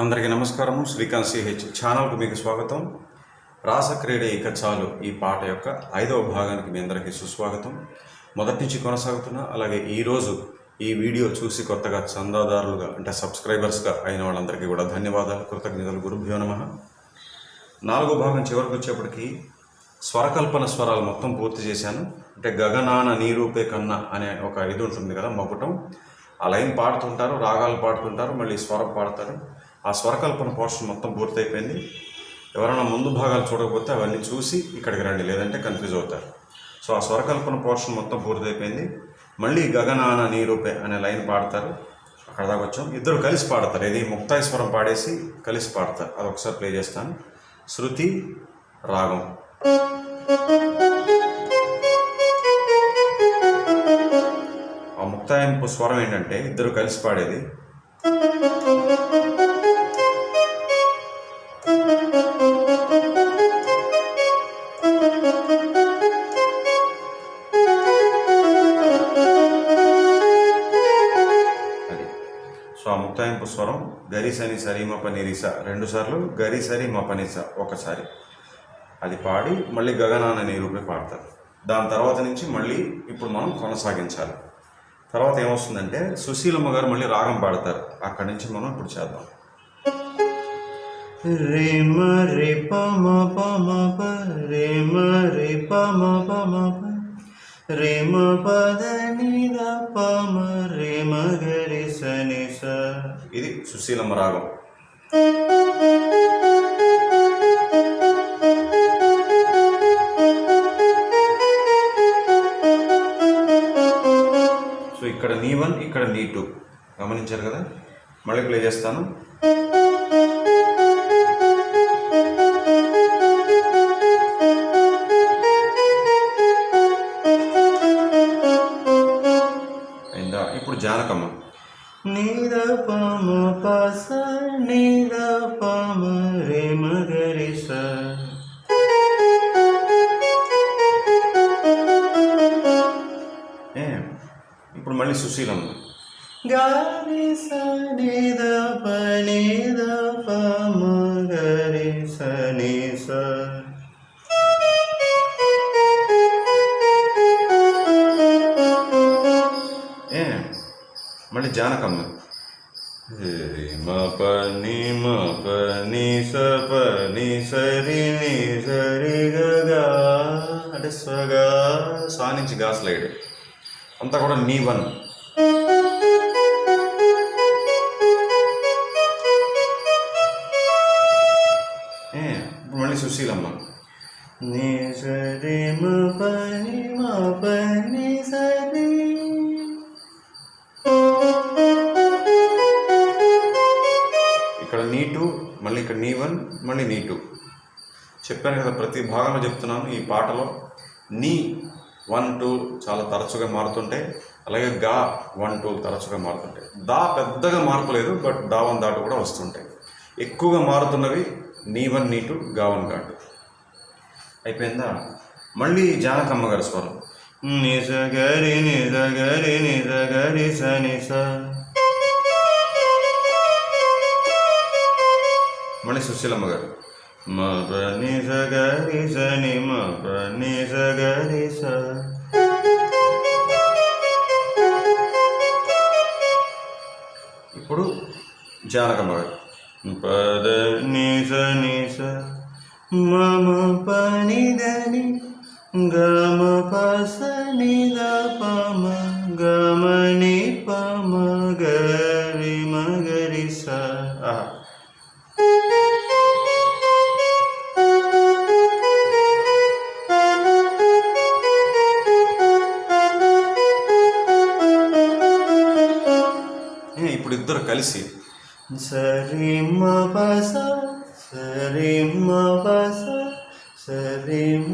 అందరికీ నమస్కారము. శ్రీకాంత్ సిహెచ్ ఛానల్కు మీకు స్వాగతం. రాసక్రీడ ఇక చాలు ఈ పాట యొక్క ఐదవ భాగానికి మీ అందరికీ సుస్వాగతం. మొదటి నుంచి కొనసాగుతున్న అలాగే ఈరోజు ఈ వీడియో చూసి కొత్తగా చందాదారులుగా అంటే సబ్స్క్రైబర్స్గా అయిన వాళ్ళందరికీ కూడా ధన్యవాదాలు. కృతజ్ఞతలు. గురుభ్యో నమ. నాలుగో భాగం చివరికి వచ్చేప్పటికి స్వరకల్పన స్వరాలు మొత్తం పూర్తి చేశాను. అంటే గగనాన నీరూపే కన్న అనే ఒక ఇది ఉంటుంది కదా మొక్కటం ఆ లైన్ పాడుతుంటారు రాగాలు పాడుతుంటారు మళ్ళీ స్వరం పాడతారు. ఆ స్వరకల్పన పోర్షన్ మొత్తం పూర్తయిపోయింది. ఎవరైనా ముందు భాగాలు చూడకపోతే అవన్నీ చూసి ఇక్కడికి రండి లేదంటే కన్ఫ్యూజ్ అవుతారు. సో ఆ స్వరకల్పన పోర్షన్ మొత్తం పూర్తయిపోయింది. మళ్ళీ గగనాన నీరూపే అనే లైన్ పాడతారు. అక్కడ దాకా వచ్చాం. ఇద్దరు కలిసి పాడతారు. ఇది ముక్తాయి స్వరం పాడేసి కలిసి పాడతారు. అది ఒకసారి ప్లే చేస్తాను. శృతి రాగం. ఆ ముక్తాయింపు స్వరం ఏంటంటే ఇద్దరు కలిసి పాడేది. గరిసని సరిమప నిరిస రెండు సార్లు గరిసరి మపనిస ఒకసారి. అది పాడి మళ్ళీ గగనాన నీరూపే పాడతారు. దాని తర్వాత నుంచి మళ్ళీ ఇప్పుడు మనం కొనసాగించాలి. తర్వాత ఏమొస్తుందంటే సుశీలమ్మ గారు మళ్ళీ రాగం పాడతారు. అక్కడి నుంచి మనం ఇప్పుడు చేద్దాం. రే మ రే ప మ ప రేమ ప. రే మ రే ప మ ప రే మ ప ఇది సుశీలమ్మ రాగం. సో ఇక్కడ నీ వన్ ఇక్కడ నీ టూ. గమనించారు కదా? మళ్ళీ ప్లే చేస్తాను. మళ్ళీ సుశీలమ్మ. గ రి స ని ద ప స ఏ మళ్ళీ జానకమ్మ. మ పని మ పని స పని సరి స రి ని స రి అంటే స్వగా సానించి గా స్లైడ్. అంతా కూడా నీ వన్. ఇప్పుడు మళ్ళీ సుశీలమ్మ. ని స రి మ ప ని మ ప ని స రి ఇక్కడ నీ టూ మళ్ళీ ఇక్కడ నీ వన్ మళ్ళీ నీ టూ చెప్పాను కదా ప్రతి భాగంలో చెప్తున్నాను ఈ పాటలో. నీ వన్ టూ చాలా తరచుగా మారుతుంటాయి అలాగే గా వన్ టూ తరచుగా మారుతుంటాయి దా పెద్దగా మార్పు లేదు బట్ దా వన్ దాటు కూడా వస్తుంటాయి. ఎక్కువగా మారుతున్నవి నీ వన్ నీ టూ గావన్ కాటు అయిపోయిందా? మళ్ళీ జానకమ్మ గారి స్వరం. నిజ గరి నిజ గరి నిజ గరి స నిస మళ్ళీ సుశీలమ్మ గారు. మ ప సగరి సని గ రి మ ప ని స ఇప్పుడు జానకమ్మ గారు. పద నిస నిస మమ పనిదని గమ మ ప పమ ద ని గ మ స. ఇప్పుడు ఇద్దరు కలిసి సరి మ సరి మ సరి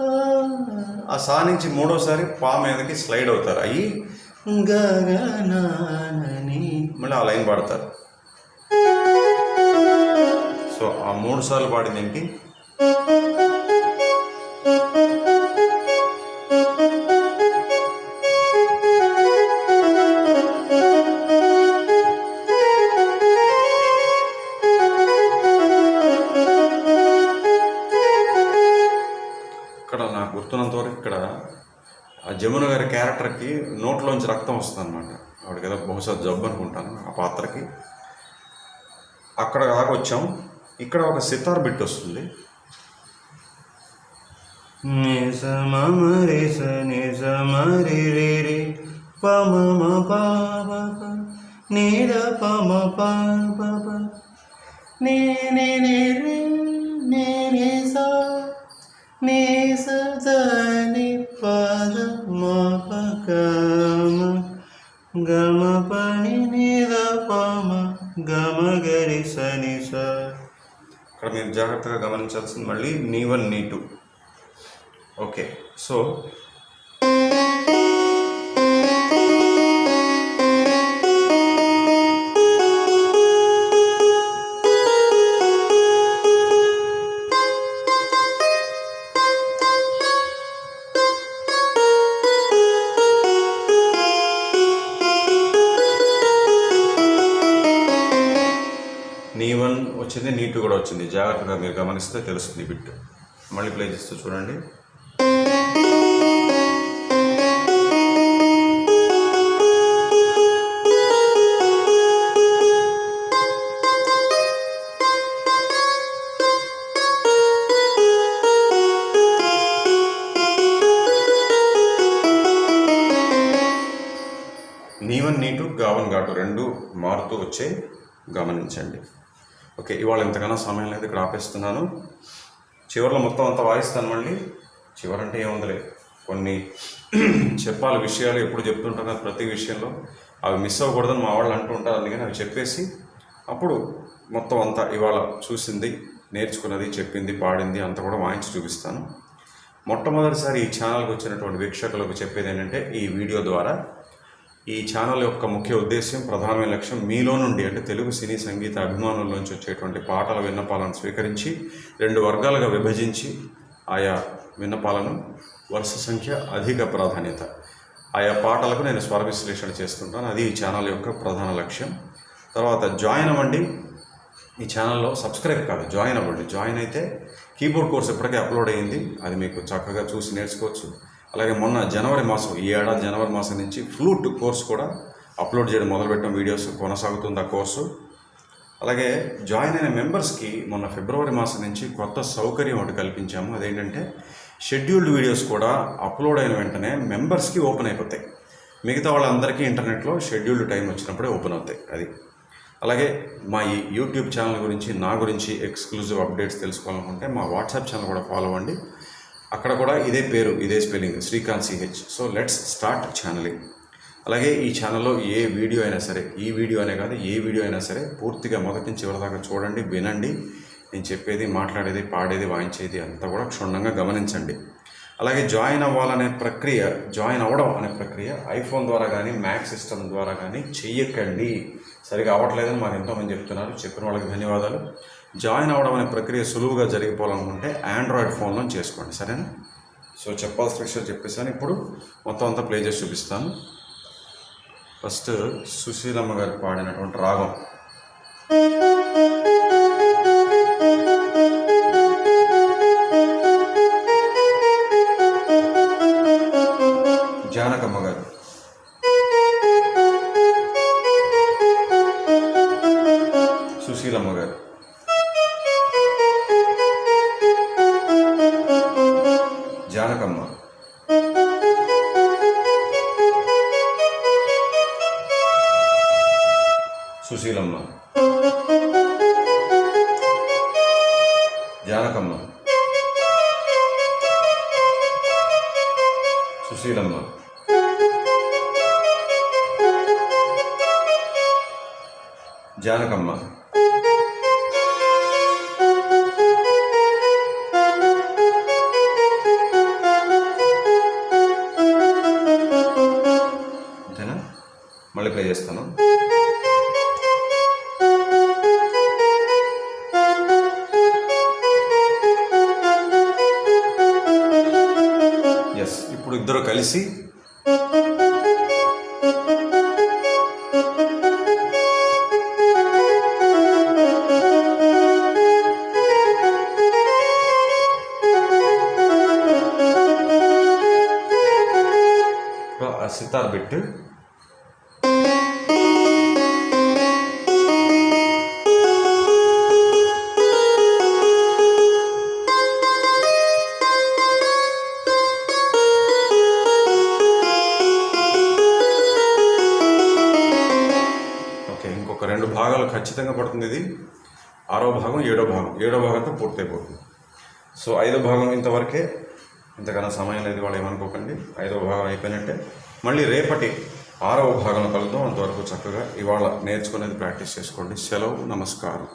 ఆ, ఆ సా నుంచి మూడోసారి పా మీదకి స్లైడ్ అవుతారు. అయ్యి గగనానని మళ్ళీ ఆ లైన్ పాడతారు. సో ఆ మూడు సార్లు పాడింది ఏంటి ఇక్కడ ఆ జమున గారి క్యారెక్టర్కి నోట్లోంచి రక్తం వస్తుంది అనమాట ఆవిడకి ఏదో బహుశా జబ్బు అనుకుంటాను ఆ పాత్రకి. అక్కడ దాకా వచ్చాం. ఇక్కడ ఒక సితార్ బిట్ వస్తుంది. నిస మమ రే నే నే నే నే నే ప నే పద మప గమ మ ప గ మ గ మ నీ స స ఇక్కడ మీరు జాగ్రత్తగా గమనించాల్సింది మళ్ళీ నీ వన్ నీ టూ ఓకే సో వచ్చింది జాగ్రత్తగా మీరు గమనిస్తే తెలుస్తుంది బిట్. మళ్ళీ ప్లే చేస్తూ చూడండి. నీవన్ నీటు గావన్ ఘాటు రెండు మారుతూ వచ్చే గమనించండి. ఓకే ఇవాళ ఎంతకన్నా సమయం లేదు ఇక్కడ ఆపేస్తున్నాను. చివరిలో మొత్తం అంతా వాయిస్తాను మళ్ళీ. చివరంటే ఏముందిలే కొన్ని చెప్పాలి విషయాలు ఎప్పుడు చెప్తుంటాను కదా ప్రతి విషయంలో. అవి మిస్ అవ్వకూడదని మా వాళ్ళు అంటూ ఉంటారు అందుకని అవి చెప్పేసి అప్పుడు మొత్తం అంతా ఇవాళ చూసింది నేర్చుకున్నది చెప్పింది పాడింది అంతా కూడా వాయించి చూపిస్తాను. మొట్టమొదటిసారి ఈ ఛానల్కి వచ్చినటువంటి వీక్షకులకు చెప్పేది ఏంటంటే ఈ వీడియో ద్వారా ఈ ఛానల్ యొక్క ముఖ్య ఉద్దేశం ప్రధానమైన లక్ష్యం మీలో నుండి అంటే తెలుగు సినీ సంగీత అభిమానుల నుంచి వచ్చేటువంటి పాటల విన్నపాలను స్వీకరించి రెండు వర్గాలుగా విభజించి ఆయా విన్నపాలను వరుస సంఖ్య అధిక ప్రాధాన్యత. ఆయా పాటలకు నేను స్వర విశ్లేషణ చేస్తుంటాను. అది ఈ ఛానల్ యొక్క ప్రధాన లక్ష్యం. తర్వాత జాయిన్ అవ్వండి. ఈ ఛానల్లో సబ్స్క్రైబ్ కాదు జాయిన్ అవ్వండి. జాయిన్ అయితే కీబోర్డ్ కోర్స్ ఇప్పటికే అప్లోడ్ అయ్యింది అది మీకు చక్కగా చూసి నేర్చుకోవచ్చు. అలాగే మొన్న జనవరి మాసం ఈ ఏడాది జనవరి మాసం నుంచి ఫ్లూట్ కోర్స్ కూడా అప్లోడ్ చేయడం మొదలుపెట్టడం వీడియోస్ కొనసాగుతుంది ఆ కోర్సు. అలాగే జాయిన్ అయిన మెంబర్స్కి మొన్న ఫిబ్రవరి మాసం నుంచి కొత్త సౌకర్యం ఒకటి కల్పించాము. అదేంటంటే షెడ్యూల్డ్ వీడియోస్ కూడా అప్లోడ్ అయిన వెంటనే మెంబర్స్కి ఓపెన్ అయిపోతాయి. మిగతా వాళ్ళందరికీ ఇంటర్నెట్లో షెడ్యూల్డ్ టైం వచ్చినప్పుడే ఓపెన్ అవుతాయి అది. అలాగే మా ఈ యూట్యూబ్ ఛానల్ గురించి నా గురించి ఎక్స్క్లూజివ్ అప్డేట్స్ తెలుసుకోవాలనుకుంటే మా వాట్సాప్ ఛానల్ కూడా ఫాలో అవ్వండి. అక్కడ కూడా ఇదే పేరు ఇదే spelling Srikanth CH so let's start channelling అలాగే ఈ ఛానల్లో ఏ వీడియో అయినా సరే ఈ వీడియో అనే కాదు ఏ వీడియో అయినా సరే పూర్తిగా మొదటి నుంచి చివరి దాకా చూడండి వినండి. నేను చెప్పేది మాట్లాడేది పాడేది వాయించేది అంతా కూడా క్షుణ్ణంగా గమనించండి. అలాగే జాయిన్ అవ్వాలనే ప్రక్రియ జాయిన్ అవ్వడం అనే ప్రక్రియ ఐఫోన్ ద్వారా కానీ మ్యాక్ సిస్టమ్ ద్వారా కానీ చెయ్యకండి సరిగా అవ్వట్లేదని మాకు ఎంతోమంది చెప్తున్నారు. చెప్పిన వాళ్ళకి ధన్యవాదాలు. జాయిన్ అవ్వడం అనే ప్రక్రియ సులువుగా జరిగిపోవాలనుకుంటే ఆండ్రాయిడ్ ఫోన్లో చేసుకోండి. సరేనా? సో చెప్పాల్సిన విషయాలు చెప్పేసాను ఇప్పుడు మొత్తం అంతా ప్లే చేసి చూపిస్తాను. ఫస్ట్ సుశీలమ్మ గారు పాడినటువంటి రాగం. జానకమ్మ సుశీలమ్మ జానకమ్మ సుశీలమ్మ జానకమ్మ ప్లే చేస్తాను ఎస్ ఇప్పుడు ఇద్దరు కలిసి సితార్ బిట్టు రెండు భాగాలు ఖచ్చితంగా పడుతుంది ఇది. ఆరో భాగం ఏడో భాగం. ఏడో భాగంతో పూర్తయిపోతుంది. సో ఐదో భాగం ఇంతవరకే. ఇంతకన్నా సమయం లేదు వాళ్ళు ఏమనుకోకండి. ఐదవ భాగం అయిపోయినట్టే. మళ్ళీ రేపటి ఆరవ భాగంలో కలుద్దాం. అంతవరకు చక్కగా ఇవాళ నేర్చుకునేది ప్రాక్టీస్ చేసుకోండి. సెలవు నమస్కారం.